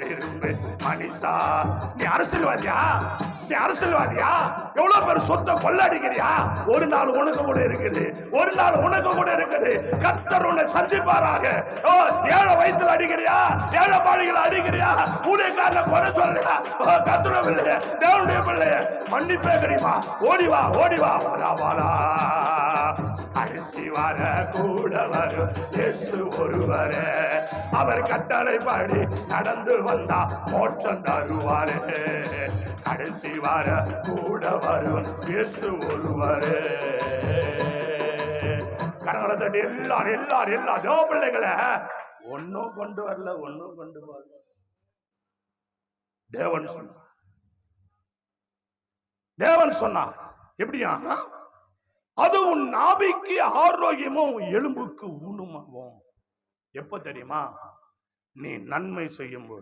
திரும்பு மனிஷா நீ அரசியல்வாதியா? நீ அரசியல்வாதியா? எவ்வளவு பேர் சொத்தை கொள்ளடிக்கிறியா? ஒரு நாள் உனக்கு கூட இருக்குது. ஒரு நாள் உனக்கு கூட இருக்குது. கத்தர் உன்னை சந்திப்பாராக. ஓ ஏழை வயிற்றுல அடிக்கிறியா? ஏழை பாடிகள் அடிக்கிறியா? ஊழியக்காரனை குறை சொல்லியா கத்துட பிள்ளைய தேவனுடைய பிள்ளைய மன்னிப்பே கிடையுமா ஓடி வா ஓடி வா வாடா வாடா கடைசி வர கூட வரும் இயேசு ஒருவரே. அவர் கட்டளைப்படி நடந்து வந்தா மோட்சம் தருவாரே. கடைசி வர கூட வரும் இயேசு ஒருவரே. கரங்களை தட்டி எல்லாரும் எல்லாரும் எல்லா தேவ பிள்ளைகளை. ஒன்னும் கொண்டு வரல ஒன்னும் கொண்டு வரல தேவன் சொன்னார். தேவன் சொன்னார். எப்படியா? அது உன் நாபிக்கு ஆரோக்கியமும் எலும்புக்கு ஊனமாகும் எப்ப தெரியுமா? நீ நன்மை செய்யும் போது